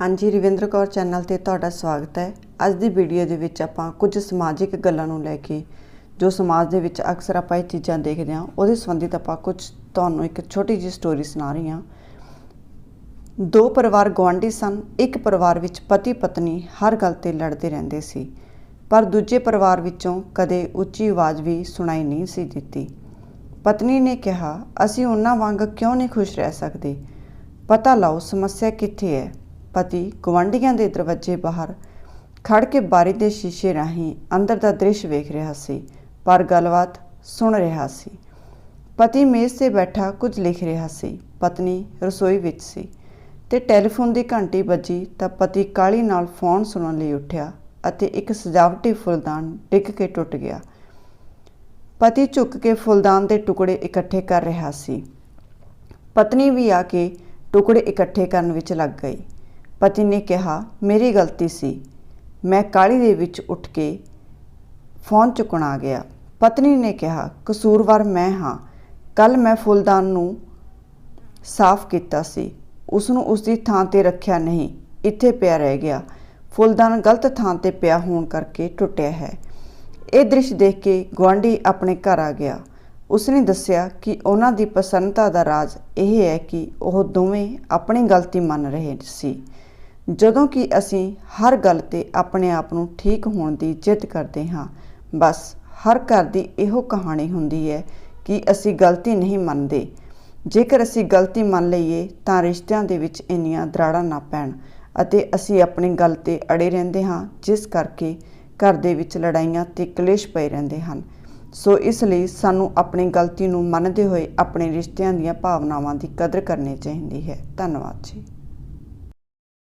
ਹਾਂਜੀ, ਰਵਿੰਦਰ ਕੌਰ ਚੈਨਲ ਤੇ ਤੁਹਾਡਾ ਸਵਾਗਤ ਹੈ। ਅੱਜ ਦੀ ਵੀਡੀਓ ਦੇ ਵਿੱਚ ਆਪਾਂ ਕੁਝ ਸਮਾਜਿਕ ਗੱਲਾਂ ਨੂੰ ਲੈ ਕੇ, ਜੋ ਸਮਾਜ ਦੇ ਵਿੱਚ ਅਕਸਰ ਆਪਾਂ ਇਹ ਚੀਜ਼ਾਂ ਦੇਖਦੇ ਹਾਂ, ਉਹਦੇ ਸੰਬੰਧਿਤ ਆਪਾਂ ਕੁਝ ਤੁਹਾਨੂੰ ਇੱਕ ਛੋਟੀ ਜਿਹੀ ਸਟੋਰੀ ਸੁਣਾ ਰਹੀ ਹਾਂ। ਦੋ ਪਰਿਵਾਰ ਗੁਆਂਢੀ ਸਨ, ਇੱਕ ਪਰਿਵਾਰ ਵਿੱਚ ਪਤੀ ਪਤਨੀ ਹਰ ਗੱਲ ਤੇ ਲੜਦੇ ਰਹਿੰਦੇ ਸੀ, ਪਰ ਦੂਜੇ ਪਰਿਵਾਰ ਵਿੱਚੋਂ ਕਦੇ ਉੱਚੀ ਆਵਾਜ਼ ਵੀ ਸੁਣਾਈ ਨਹੀਂ ਸੀ ਦਿੱਤੀ। ਪਤਨੀ ਨੇ ਕਿਹਾ, ਅਸੀਂ ਉਹਨਾਂ ਵਾਂਗ ਕਿਉਂ ਨਹੀਂ ਖੁਸ਼ ਰਹਿ ਸਕਦੇ? ਪਤਾ ਲਾਓ, ਸਮੱਸਿਆ ਕਿੱਥੇ ਹੈ? ਪਤੀ ਗੁਆਂਢੀਆਂ ਦੇ ਦਰਵਾਜ਼ੇ ਬਾਹਰ ਖੜ ਕੇ ਬਾਰੀ ਦੇ ਸ਼ੀਸ਼ੇ ਰਾਹੀਂ ਅੰਦਰ ਦਾ ਦ੍ਰਿਸ਼ ਵੇਖ ਰਿਹਾ ਸੀ, ਪਰ ਗੱਲਬਾਤ ਸੁਣ ਰਿਹਾ ਸੀ। ਪਤੀ ਮੇਜ਼ ਤੇ ਬੈਠਾ ਕੁਝ ਲਿਖ ਰਿਹਾ ਸੀ। ਪਤਨੀ ਰਸੋਈ ਵਿੱਚ ਸੀ ਤੇ ਟੈਲੀਫੋਨ ਦੀ ਘੰਟੀ ਵੱਜੀ ਤਾਂ ਪਤੀ ਕਾਲੀ ਨਾਲ ਫੋਨ ਸੁਣਨ ਲਈ ਉੱਠਿਆ ਅਤੇ ਇੱਕ ਸਜਾਵਟੀ ਫੁੱਲਦਾਨ ਡਿੱਗ ਕੇ ਟੁੱਟ ਗਿਆ। ਪਤੀ ਝੁੱਕ ਕੇ ਫੁੱਲਦਾਨ ਦੇ ਟੁਕੜੇ ਇਕੱਠੇ ਕਰ ਰਿਹਾ ਸੀ। ਪਤਨੀ ਵੀ ਆ ਕੇ ਟੁਕੜੇ ਇਕੱਠੇ ਕਰਨ ਵਿੱਚ ਲੱਗ ਗਈ। ਪਤੀ ਨੇ ਕਿਹਾ, ਮੇਰੀ ਗਲਤੀ ਸੀ। ਮੈਂ ਕਾਲੀ ਦੇ ਵਿੱਚ ਉੱਠ ਕੇ ਫੋਨ ਚੁੱਕਣ ਆ ਗਿਆ। ਪਤਨੀ ਨੇ ਕਿਹਾ, ਕਸੂਰਵਾਰ ਮੈਂ ਹਾਂ। ਕੱਲ ਮੈਂ ਫੁੱਲਦਾਨ ਨੂੰ ਸਾਫ਼ ਕੀਤਾ ਸੀ। ਉਸ ਨੂੰ ਉਸ ਦੀ ਥਾਂ ਤੇ ਰੱਖਿਆ ਨਹੀਂ। ਇੱਥੇ ਪਿਆ ਰਹਿ ਗਿਆ। ਫੁੱਲਦਾਨ ਗਲਤ ਥਾਂ ਤੇ ਪਿਆ ਹੋਣ ਕਰਕੇ ਟੁੱਟਿਆ ਹੈ। ਇਹ ਦ੍ਰਿਸ਼ ਦੇਖ ਕੇ ਗੁਆਂਢੀ ਆਪਣੇ ਘਰ ਆ ਗਿਆ। ਉਸਨੇ ਦੱਸਿਆ ਕਿ ਉਹਨਾਂ ਦੀ ਪ੍ਰਸੰਨਤਾ ਦਾ ਰਾਜ਼ ਇਹ ਹੈ ਕਿ ਉਹ ਦੋਵੇਂ ਆਪਣੀ ਗਲਤੀ ਮੰਨ ਰਹੇ ਸੀ। ਜਦੋਂ ਕਿ ਅਸੀਂ ਹਰ ਗੱਲ ਤੇ ਆਪਣੇ ਆਪ ਨੂੰ ਠੀਕ ਹੋਣ ਦੀ ਜਿੱਦ ਕਰਦੇ ਹਾਂ, ਬਸ ਹਰ ਘਰ ਦੀ ਇਹੋ ਕਹਾਣੀ ਹੁੰਦੀ ਹੈ ਕਿ ਅਸੀਂ ਗਲਤੀ ਨਹੀਂ ਮੰਨਦੇ। ਜੇਕਰ ਅਸੀਂ ਗਲਤੀ ਮੰਨ ਲਈਏ, ਤਾਂ ਰਿਸ਼ਤਿਆਂ ਦੇ ਵਿੱਚ ਇੰਨੀਆਂ ਦਰਾੜਾਂ ਨਾ ਪੈਣ ਅਤੇ ਅਸੀਂ ਆਪਣੀ ਗੱਲ ਤੇ ਅੜੇ ਰਹਿੰਦੇ ਹਾਂ, ਜਿਸ ਕਰਕੇ ਘਰ ਦੇ ਵਿੱਚ ਲੜਾਈਆਂ ਤੇ ਕਲੇਸ਼ ਪਏ ਰਹਿੰਦੇ ਹਨ। ਸੋ ਇਸ ਲਈ ਸਾਨੂੰ ਆਪਣੀ ਗਲਤੀ ਨੂੰ ਮੰਨਦੇ ਹੋਏ ਆਪਣੇ ਰਿਸ਼ਤਿਆਂ ਦੀਆਂ ਭਾਵਨਾਵਾਂ ਦੀ ਕਦਰ ਕਰਨੀ ਚਾਹੀਦੀ ਹੈ। ਧੰਨਵਾਦ ਜੀ।